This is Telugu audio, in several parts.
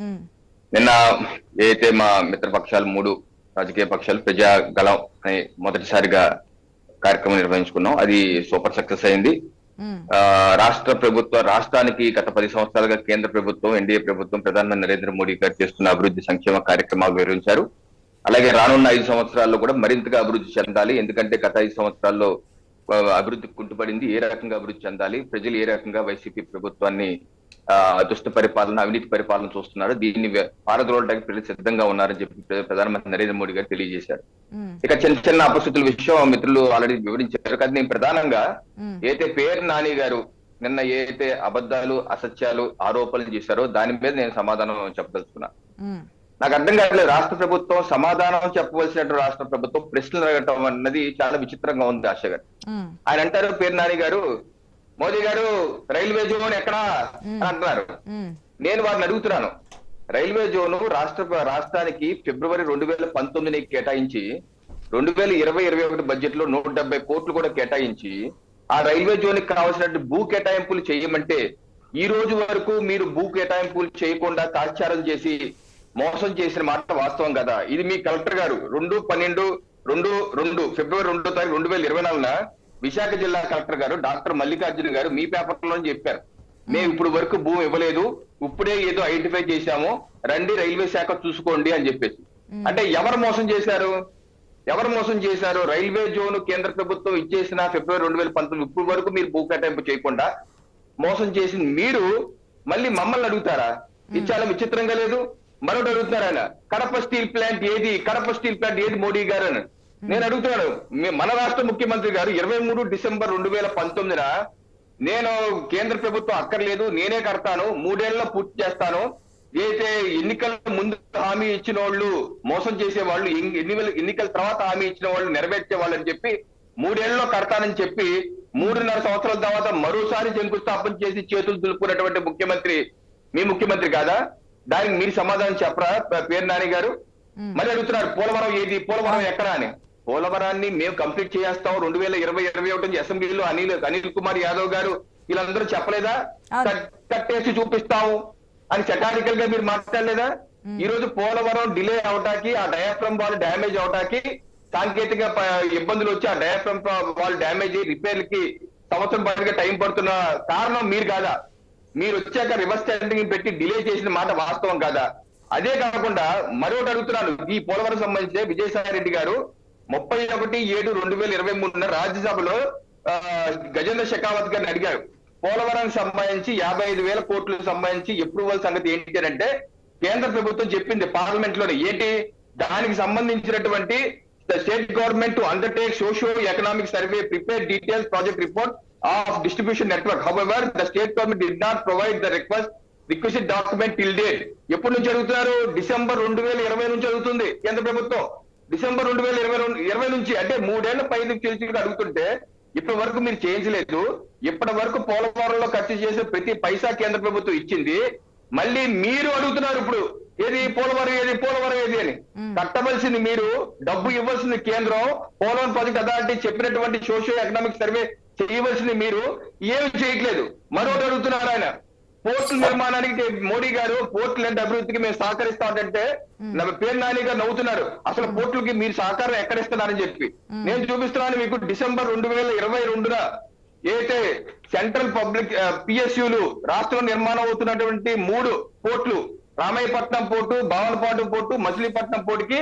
నిన్న ఏదైతే మా మిత్రపక్షాలు మూడు రాజకీయ పక్షాలు ప్రజా గలం అనే మొదటిసారిగా కార్యక్రమం నిర్వహించుకున్నాం. అది సూపర్ సక్సెస్ అయింది. రాష్ట్ర ప్రభుత్వ రాష్ట్రానికి గత పది సంవత్సరాలుగా కేంద్ర ప్రభుత్వం ఎన్డీఏ ప్రభుత్వం ప్రధానమంత్రి నరేంద్ర మోడీ గారు చేస్తున్న అభివృద్ధి సంక్షేమ కార్యక్రమాలు వివరించారు. అలాగే రానున్న ఐదు సంవత్సరాల్లో కూడా మరింతగా అభివృద్ధి చెందాలి. ఎందుకంటే గత ఐదు సంవత్సరాల్లో అభివృద్ధి కుంటుపడింది ఏ రకంగా అభివృద్ధి చెందాలి? ప్రజలు ఏ రకంగా వైసీపీ ప్రభుత్వాన్ని దుష్ట పరిపాలన అవినీతి పరిపాలన చూస్తున్నారు. దీన్ని పారద్రోలడానికి ప్రజలు సిద్ధంగా ఉన్నారని చెప్పి ప్ర- ప్రధానమంత్రి నరేంద్ర మోడీ గారు తెలియజేశారు. ఇక చిన్న చిన్న అపశృతుల విషయం మిత్రులు ఆల్రెడీ వివరించారు. కానీ నేను ప్రధానంగా ఏదైతే పేరు నాని గారు నిన్న ఏదైతే అబద్ధాలు అసత్యాలు ఆరోపణలు చేశారో దాని మీద నేను సమాధానం చెప్పదలుచుకున్నా. నాకు అర్థం కావట్లేదు. రాష్ట్ర ప్రభుత్వం సమాధానం చెప్పవలసినట్టు రాష్ట్ర ప్రభుత్వం ప్రశ్నలు అడగటం అన్నది చాలా విచిత్రంగా ఉంది ఆశ గారు. ఆయన అంటారు పేరు నాని గారు మోదీ గారు రైల్వే జోన్ ఎక్కడా అని అంటున్నారు. నేను వారిని అడుగుతున్నాను. రైల్వే జోన్ రాష్ట్ర రాష్ట్రానికి ఫిబ్రవరి రెండు వేల పంతొమ్మిది కేటాయించి రెండు వేల ఇరవై ఇరవై ఒకటి బడ్జెట్లో నూట డెబ్బై కోట్లు కూడా కేటాయించి ఆ రైల్వే జోన్కి కావాల్సినట్టు భూ కేటాయింపులు చేయమంటే ఈ రోజు వరకు మీరు భూ కేటాయింపులు చేయకుండా తాత్సారం చేసి మోసం చేసిన మాట వాస్తవం కదా. ఇది మీ కలెక్టర్ గారు. రెండు పన్నెండు రెండు రెండు ఫిబ్రవరి రెండో తారీఖు రెండు వేల ఇరవై నాలుగున విశాఖ జిల్లా కలెక్టర్ గారు డాక్టర్ మల్లికార్జున గారు మీ పేపర్లో చెప్పారు. మేము ఇప్పుడు వరకు భూమి ఇవ్వలేదు. ఇప్పుడే ఏదో ఐడెంటిఫై చేశాము. రండి రైల్వే శాఖ చూసుకోండి అని చెప్పేసి. అంటే ఎవరు మోసం చేశారు? ఎవరు మోసం చేశారు? రైల్వే జోన్ కేంద్ర ప్రభుత్వం ఇచ్చేసిన ఫిబ్రవరి రెండు వేల పంతొమ్మిది ఇప్పుడు వరకు మీరు భూ కేటాయింపు చేయకుండా మోసం చేసిన మీరు మళ్ళీ మమ్మల్ని అడుగుతారా? ఇది చాలా విచిత్రంగా లేదు. మరొకటి అడుగుతున్నారు ఆయన కడప స్టీల్ ప్లాంట్ ఏది? కడప స్టీల్ ప్లాంట్ ఏది మోడీ గారు అని? నేను అడుగుతున్నాను. మన రాష్ట్ర ముఖ్యమంత్రి గారు ఇరవై మూడు డిసెంబర్ రెండు వేల పంతొమ్మిదిన నేను కేంద్ర ప్రభుత్వం అక్కర్లేదు నేనే కడతాను మూడేళ్ళలో పూర్తి చేస్తాను. అయితే ఎన్నికల ముందు హామీ ఇచ్చిన వాళ్ళు మోసం చేసే వాళ్ళు ఎన్ని- ఎన్నికల తర్వాత హామీ ఇచ్చిన వాళ్ళు నెరవేర్చే వాళ్ళు అని చెప్పి మూడేళ్ళలో కడతానని చెప్పి మూడున్నర సంవత్సరాల తర్వాత మరోసారి శంకుస్థాపన చేసి చేతులు దులుపుకున్నటువంటి ముఖ్యమంత్రి మీ ముఖ్యమంత్రి కాదా? దానికి మీరు సమాధానం చెప్పరా? పేరు నాని గారు? మరి అడుగుతున్నారు పోలవరం ఏది? పోలవరం ఎక్కడా అని. పోలవరాన్ని మేము కంప్లీట్ చేస్తాం. రెండు వేల ఇరవై ఇరవై ఒకటి అసెంబ్లీలో అనిల్ అనిల్ కుమార్ యాదవ్ గారు వీళ్ళందరూ చెప్పలేదా? కట్టేసి చూపిస్తాము అని చటారికల్గా మీరు మాట్లాడలేదా? ఈ రోజు పోలవరం డిలే అవటానికి ఆ డయాఫ్రమ్ వాల్ డ్యామేజ్ అవటానికి సాంకేతిక ఇబ్బందులు వచ్చి ఆ డయాఫ్రమ్ వాల్ డ్యామేజ్ రిపేర్కి సంవత్సరం పైగా టైం పడుతున్న కారణం మీరు కాదా? మీరు వచ్చాక రివర్స్ టెండరింగ్ పెట్టి డిలే చేసిన మాట వాస్తవం కాదా? అదే కాకుండా మరొకటి అడుగుతున్నాను. ఈ పోలవరం సంబంధించి విజయసాయి రెడ్డి గారు ముప్పై ఒకటి ఏడు రెండు వేల ఇరవై మూడున రాజ్యసభలో గజేంద్ర షెకావత్ గారిని అడిగారు. పోలవరానికి సంబంధించి యాభై ఐదు వేల కోట్లకు సంబంధించి అప్రూవల్ సంగతి ఏంటి అని అంటే కేంద్ర ప్రభుత్వం చెప్పింది పార్లమెంట్లోనే ఏంటి? దానికి సంబంధించినటువంటి the state government to undertake socio economic survey prepare details project report of distribution network however the state government did not provide the request request document till date ఎప్పటి నుంచి అడుగుతున్నారు? డిసెంబర్ రెండు వేల ఇరవై నుంచి అడుగుతుంది కేంద్ర ప్రభుత్వం. డిసెంబర్ రెండు వేల ఇరవై రెండు ఇరవై నుంచి అంటే మూడేళ్ళ పై నుంచి అడుగుతుంటే ఇప్పటి వరకు మీరు చేయించలేదు. ఇప్పటి వరకు పోలవరంలో ఖర్చు చేసే ప్రతి పైసా కేంద్ర ప్రభుత్వం ఇచ్చింది. మళ్ళీ మీరు అడుగుతున్నారు ఇప్పుడు ఏది పోలవరం ఏది పోలవరం ఏది అని. కట్టవలసింది మీరు డబ్బు ఇవ్వాల్సింది కేంద్రం. పోలవరం ప్రాజెక్ట్ అథారిటీ చెప్పినటువంటి సోషియో ఎకనామిక్ సర్వే చేయవలసింది మీరు. ఏమి చేయట్లేదు. మరొకటి అడుగుతున్నారు ఆయన. పోర్టుల నిర్మాణానికి మోడీ గారు పోర్టుల అభివృద్ధికి మేము సహకరిస్తామంటే నా పేరు నాని గారు నవ్వుతున్నారు. అసలు పోర్టులకి మీరు సహకారం ఎక్కడిస్తున్నారని చెప్పి. నేను చూపిస్తున్నాను మీకు డిసెంబర్ రెండు వేల ఇరవై రెండున ఏదైతే సెంట్రల్ పబ్లిక్ పిఎస్యులు రాష్ట్రంలో నిర్మాణం అవుతున్నటువంటి మూడు పోర్టులు. రామాయపట్నం పోర్టు భావనపాడు పోర్టు మచిలీపట్నం పోర్టుకి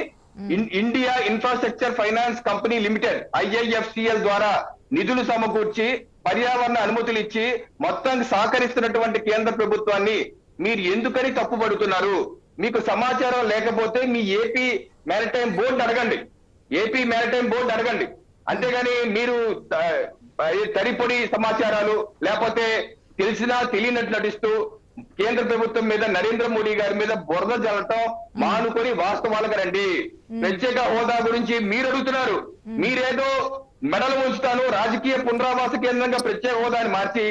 India infrastructure finance company limited IIFCL ద్వారా నిధులు సమకూర్చి పర్యావరణ అనుమతులు ఇచ్చి మొత్తం సహకరిస్తున్నటువంటి కేంద్ర ప్రభుత్వాన్ని మీరు ఎందుకని తప్పుపడుతున్నారు? మీకు సమాచారం లేకపోతే మీ ఏపీ మ్యారిటైమ్ బోర్డు అడగండి. ఏపీ మ్యారిటైమ్ బోర్డు అడగండి. అంతేగాని మీరు తడిపొడి సమాచారాలు లేకపోతే తెలిసినా తెలియనట్టు నటిస్తూ కేంద్ర ప్రభుత్వం మీద నరేంద్ర మోడీ గారి మీద బురద జల్లటం మానుకొని వాస్తవాలకు రండి. ప్రత్యేక హోదా గురించి మీరు అడుగుతున్నారు. మీరేదో మెడలు ఉంచుతాను. రాజకీయ పునరావాస కేంద్రంగా ప్రత్యేక హోదాని మార్చి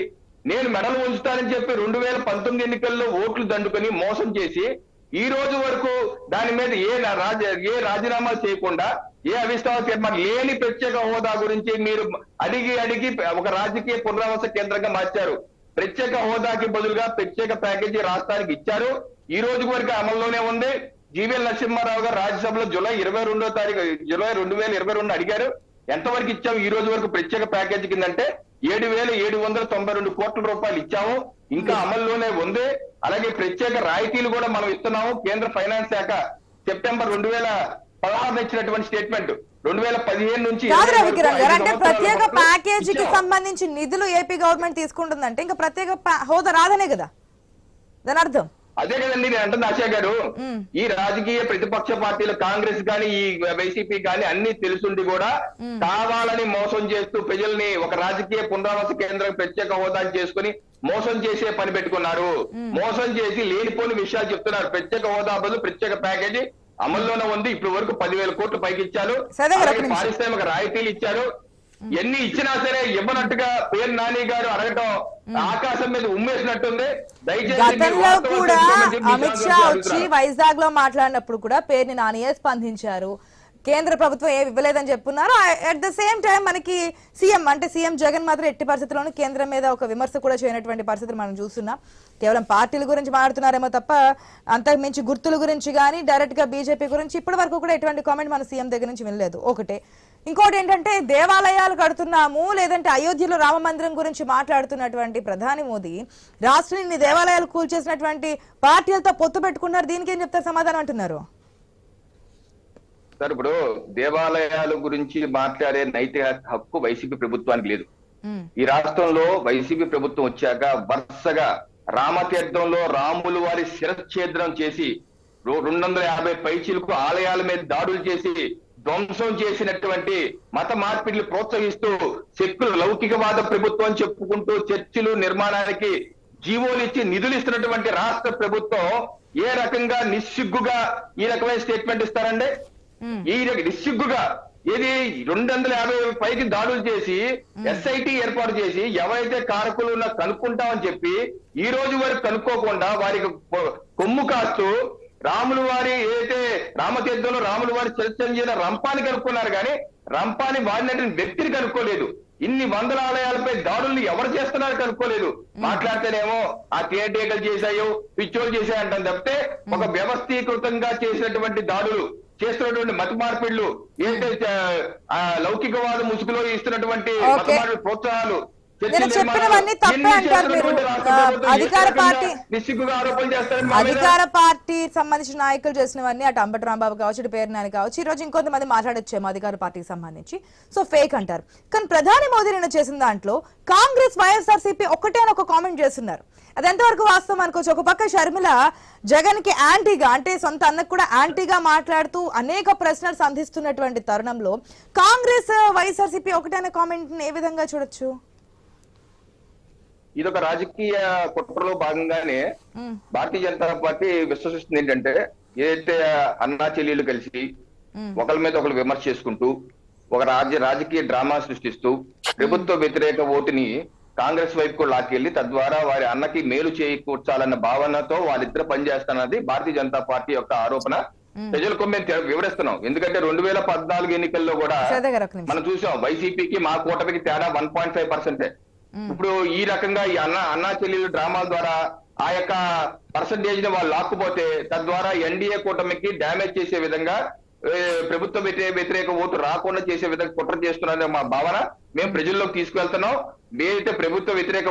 నేను మెడలు ఉంచుతానని చెప్పి రెండు వేల పంతొమ్మిది ఎన్నికల్లో ఓట్లు దండుకొని మోసం చేసి ఈ రోజు వరకు దాని మీద ఏ రాజ ఏ రాజీనామా చేయకుండా ఏ అవిశ్వాస తీర్మానం లేని ప్రత్యేక హోదా గురించి మీరు అడిగి అడిగి ఒక రాజకీయ పునరావాస కేంద్రంగా మార్చారు. ప్రత్యేక హోదాకి బదులుగా ప్రత్యేక ప్యాకేజీ రాష్ట్రానికి ఇచ్చారు. ఈ రోజు వరకు అమల్లోనే ఉంది. జీవీఎల్ నరసింహారావు గారు రాజ్యసభలో జూలై ఇరవై రెండో తారీఖు జూలై రెండు వేల ఇరవై రెండు అడిగారు. ఎంతవరకు ఇచ్చాము? ఈ రోజు వరకు ప్రత్యేక ప్యాకేజీ కిందంటే ఏడు వేల ఏడు వందల తొంభై రెండు కోట్ల రూపాయలు ఇచ్చాము. ఇంకా అమల్లోనే ఉంది. అలాగే ప్రత్యేక రాయితీలు కూడా మనం ఇస్తున్నాము. కేంద్ర ఫైనాన్స్ శాఖ సెప్టెంబర్ రెండు వేల పదహారున ఇచ్చినటువంటి స్టేట్మెంట్. రెండు వేల పదిహేను నుంచి అంటే ప్రత్యేక ప్యాకేజీకి. సంబంధించి నిధులు ఏపీ గవర్నమెంట్ తీసుకుంటుందంటే ఇంకా ప్రత్యేక హోదా రాదనే కదా? దాని అర్థం? అదే కదండి నేను అంటుంది ఆశా గారు. ఈ రాజకీయ ప్రతిపక్ష పార్టీలు కాంగ్రెస్ కానీ ఈ వైసీపీ కానీ అన్ని తెలుసుండి కూడా కావాలని మోసం చేస్తూ ప్రజల్ని ఒక రాజకీయ పునరావాస కేంద్రం ప్రత్యేక హోదా చేసుకుని మోసం చేసే పని పెట్టుకున్నారు. మోసం చేసి లేనిపోని విషయాలు చెప్తున్నారు. ప్రత్యేక హోదా బదులు ప్రత్యేక ప్యాకేజీ అమల్లోనే ఉంది. ఇప్పటి వరకు పదివేల కోట్లు పైకి ఇచ్చారు. పారిశ్రామిక రాయితీలు ఇచ్చారు. ఎన్ని ఇచ్చినా సరే ఇవ్వనట్టుగా పేరు నాని గారు అడగటం ఆకాశం మీద ఉమ్మేసినట్టుంది. గతంలో కూడా అమిత్ షా వచ్చి. వైజాగ్లో మాట్లాడినప్పుడు కూడా పేరుని నానియే స్పందించారు. కేంద్ర ప్రభుత్వం ఏమి ఇవ్వలేదని చెప్పున్నారు. అట్ ద సేమ్ టైం మనకి సీఎం అంటే సీఎం జగన్ మాత్రం ఎట్టి పరిస్థితుల్లోనూ కేంద్రం మీద ఒక విమర్శ కూడా చేయనటువంటి పరిస్థితులు మనం చూస్తున్నాం. కేవలం పార్టీల గురించి మాట్లాడుతున్నారేమో తప్ప అంతకు మించి గుర్తుల గురించి కానీ డైరెక్ట్గా బీజేపీ గురించి ఇప్పటి వరకు కూడా ఎటువంటి కామెంట్ మన సీఎం దగ్గర నుంచి వినలేదు. ఒకటే. ఇంకోటి ఏంటంటే దేవాలయాలు కడుతున్నాము లేదంటే అయోధ్యలో రామ మందిరం గురించి మాట్లాడుతున్నటువంటి ప్రధాని మోదీ రాష్ట్రం ఇన్ని దేవాలయాలు కూల్చేసినటువంటి పార్టీలతో పొత్తు పెట్టుకున్నారు. దీనికి ఏం చెప్తారు సమాధానం అంటున్నారు? సార్ ఇప్పుడు దేవాలయాల గురించి మాట్లాడే నైతిక హక్కు వైసీపీ ప్రభుత్వానికి లేదు. ఈ రాష్ట్రంలో వైసీపీ ప్రభుత్వం వచ్చాక వరుసగా రామతీర్థంలో రాములు వారి శిరచ్ఛేదనం చేసి రెండు వందల యాభై పైచీలకు ఆలయాల మీద దాడులు చేసి ధ్వంసం చేసినటువంటి మత మార్పిడిలు ప్రోత్సహిస్తూ శక్తులు లౌకికవాద ప్రభుత్వం చెప్పుకుంటూ చర్చిలు నిర్మాణానికి జీవోలు ఇచ్చి నిధులు ఇస్తున్నటువంటి రాష్ట్ర ప్రభుత్వం ఏ రకంగా నిస్సిగ్గుగా ఈ రకమైన స్టేట్మెంట్ ఇస్తారండి. ఈ నిస్సిగ్గుగా. ఇది రెండు వందల యాభై పైకి దాడులు చేసి ఎస్ఐటి ఏర్పాటు చేసి ఎవరైతే కారకులు ఉన్నా కనుక్కుంటామని చెప్పి ఈ రోజు వరకు కనుక్కోకుండా వారికి కొమ్ము కాస్తూ రాములు వారి ఏదైతే రామతీర్థంలో రాములు వారి చర్చంజీన రంపాని కనుక్కున్నారు కానీ రంపాని వాడినటువంటి వ్యక్తిని కనుక్కోలేదు. ఇన్ని వందల ఆలయాలపై దాడుల్ని ఎవరు చేస్తున్నారు కనుక్కోలేదు. మాట్లాడితేనేమో ఆ కేటేకలు చేశాయో పిచ్చోలు చేశాయంటాం తప్పితే ఒక వ్యవస్థీకృతంగా చేసినటువంటి దాడులు చేస్తున్నటువంటి మత మార్పిడ్లు ఏంటంటే లౌకికవాద ముసుగులో ఇస్తున్నటువంటి మత. మార్పిడి ప్రోత్సాహాలు నేను చెప్పినవన్నీ తప్పే అంటారు మీరు. అధికార పార్టీ-? అధికార పార్టీ సంబంధించిన నాయకులు చేసినవన్నీ అటు అంబటి రాంబాబు కావచ్చు ఇటు పేరు నాని కావచ్చు ఈ రోజు ఇంకొంతమంది మాట్లాడొచ్చేమో అధికార పార్టీకి సంబంధించి సో ఫేక్ అంటారు కానీ ప్రధాని మోదీ నిన్న చేసిన దాంట్లో కాంగ్రెస్ వైఎస్ఆర్సీపీ ఒక్కటే అని ఒక కామెంట్ చేస్తున్నారు అది ఎంతవరకు వాస్తవం అనుకోవచ్చు ఒక పక్క షర్మిల జగన్కి యాంటీగా అంటే సొంత అన్నకు కూడా యాంటీగా మాట్లాడుతూ అనేక ప్రశ్నలు సంధిస్తున్నటువంటి తరుణంలో కాంగ్రెస్ వైఎస్ఆర్సీపీ ఒకటే అనే కామెంట్ ఏ విధంగా చూడొచ్చు ఇది ఒక రాజకీయ కుట్రలో భాగంగానే భారతీయ జనతా పార్టీ విశ్వసిస్తుంది ఏంటంటే ఏదైతే అన్నా చెల్లెలు కలిసి. ఒకరి మీద ఒకరు విమర్శ చేసుకుంటూ ఒక రాజ్య రాజకీయ డ్రామా సృష్టిస్తూ ప్రభుత్వ వ్యతిరేక ఓటుని కాంగ్రెస్ వైపుకు లాక్కెళ్ళి తద్వారా వారి అన్నకి మేలు చేకూర్చాలన్న భావనతో వాళ్ళిద్దరు పనిచేస్తున్నది భారతీయ జనతా పార్టీ యొక్క ఆరోపణ. ప్రజలకు మేము వివరిస్తున్నాం. ఎందుకంటే రెండు వేల పద్నాలుగు ఎన్నికల్లో కూడా మనం చూసాం వైసీపీకి మా కూటమికి తేడా వన్ పాయింట్ ఫైవ్ పర్సెంటే. ఇప్పుడు ఈ రకంగా ఈ అన్న అన్నా చెల్లెలు డ్రామాల ద్వారా ఆ యొక్క పర్సంటేజ్ని వాళ్ళు లాక్కుపోతే తద్వారా ఎన్డీఏ కూటమికి డ్యామేజ్ చేసే విధంగా ప్రభుత్వ వ్యతిరేక వ్యతిరేక ఓటు రాకుండా చేసే విధంగా కుట్ర చేస్తున్నారనే మా భావన మేము ప్రజల్లోకి తీసుకువెళ్తున్నాం ఏదైతే ప్రభుత్వ వ్యతిరేక